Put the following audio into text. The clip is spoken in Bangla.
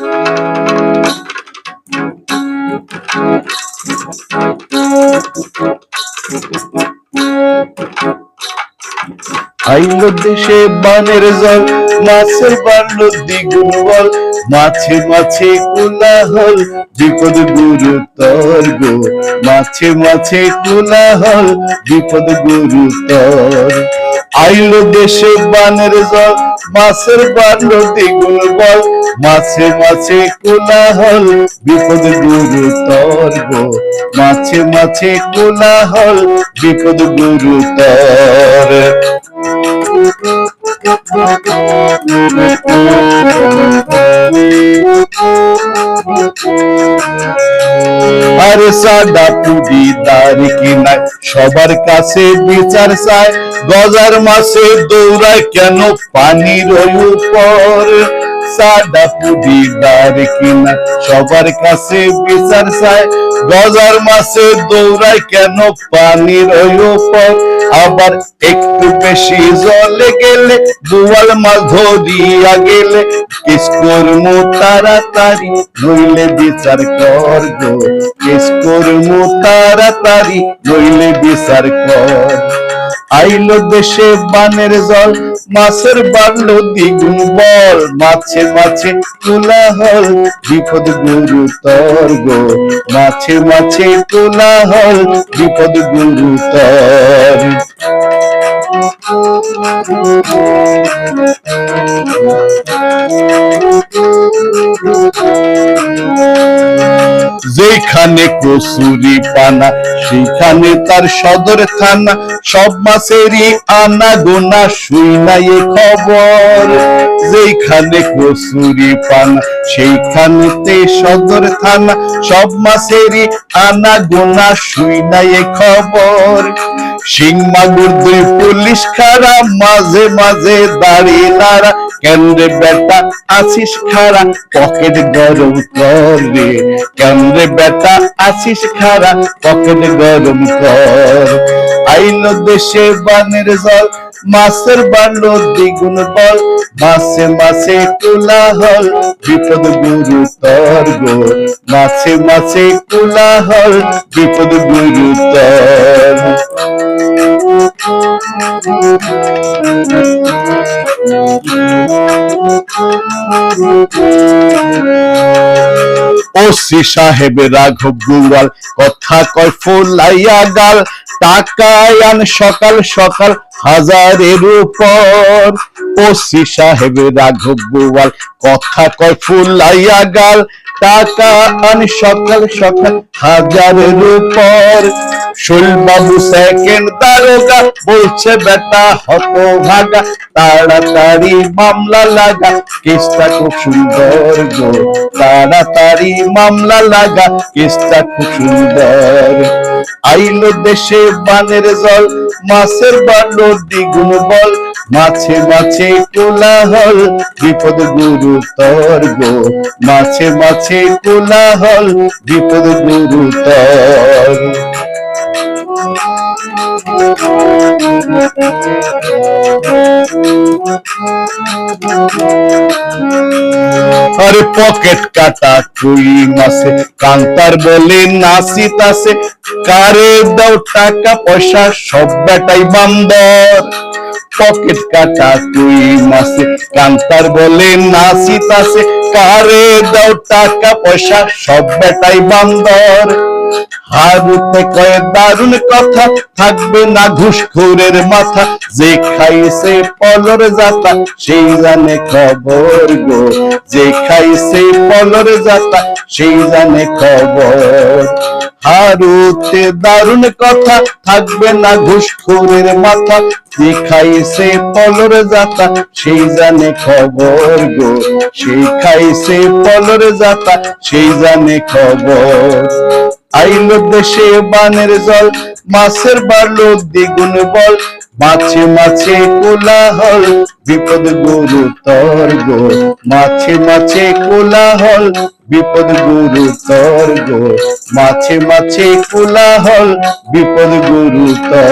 আইলো দেশে বানের জল মাছের বাড়লো দ্বিগুণ বল, মাছে মাছে কোলাহল, বিপদ গুরুতর গো, মাছে মাছে কোলাহল, বিপদ গুরুতর। আইলো দেশে বানের জল মাছের বাড়ল দ্বিগুণ বল মাছে মাছে কোলাহল বিপদ গুরুতর মাছে মাছে কোলাহল বিপদ গুরুতর। সবার কাছে বিচার চায়। গজার মাসে দৌড়ায় কেন পানির উপর? সাদা পুডিদার কিনা সবার কাছে বিচার চায়। গজার মাসে দৌড়ায় কেন পানির উপর? আবার একটু বেশি জলে গেলে, দুয়াল মাছ ধরিয়া গেলে কিস করমু তাড়াতাড়ি নইলে বিচার কর গো। কিস তাড়াতাড়ি নইলে বিচার কর আইলো দেশে বানের জল, মাছের বাড়লো দ্বিগুণ বল, মাছে মাছে তোলা হল, বিপদ গুরুতর গো মাছে মাছে তোলা হল, বিপদ গুরুতর যেখানে কসুরি পানা সেখানে তার সদর থানা। সব মাসেরই আনা গোনা শুই নাই খবর। যেখানে কসুরি পানা, সেইখানেতে সদর থানা। সব মাসেরই আনা গোনা শুই নাই খবর। সিং মাগুর দুই পুলিশ খারা মাঝে মাঝে দাঁড়িয়ে নারা কেন্দ্রে বেটা আছিস খারা, পকেট গরম করে। কেন্দ্রে বেটা আছিস খারা, পকেট গরম কর। আইলো দেশে বানের জল, মাছের বাড়লো দ্বিগুণ বল। মাছে মাছে কোলাহল বিপদ গুরুতর গো মাছে মাছে কোলাহল বিপদ গুরুতর ওসি সাহেব রাঘব গুয়াল কথা কয় ফুলাইয়া গাল টাকায় সকাল সকাল হাজারের উপর। ওসি সাহেব রাঘব গুয়াল কথা কয় ফুলাইয়া গাল টাকা আন সকাল সকাল হাজারের উপর। বাবু সেকেন্ড দারোগা বলছে, বেটা হত ভাগা তাড়াতাড়ি মামলা লাগা, কেসটা খুব সুন্দর গো, তাড়াতাড়ি মামলা লাগা, কেসটা খুব সুন্দর। আইলো দেশে বানের জল, মাছের বাড়লো দ্বিগুণ বল, মাছে মাছে কোলাহল, বিপদ গুরুতর গো, মাছে মাছে কোলাহল, বিপদ গুরুতর আরে পকেট কাটা কুই মাসে, কান্তার বলে নাসিত আছে কারে দাও টাকা পয়সা, সব বেটাই বান্দর। পকেট কাটা তুই মাসে, কান্তার বলে নাসিত আছে কারে দাও টাকা পয়সা, সব বেটাই বান্দর। হারুতে কয়ে দারুণ কথা, থাকবে না ঘুষখোরের মাথা। যে খাইছে পলর জাতা সেই জানে খবর গো। যে খাইছে পলর জাতা সেই জানে খবর। হারুতে দারুণ কথা, থাকবে না ঘুষখোরের মাথা। যে খাইছে পলর জাতা সেই জানে খবর গো। সেই খাইছে পলর জাতা সেই জানে খবর। আইলো দেশে বানের জল, মাছের বাড়লো দ্বিগুণ বল, মাছে মাছে কোলাহল, বিপদ গুরুতর গো। মাছে মাছে কোলাহল, বিপদ গুরুতর গো। মাছে মাছে কোলাহল, বিপদ গুরুতর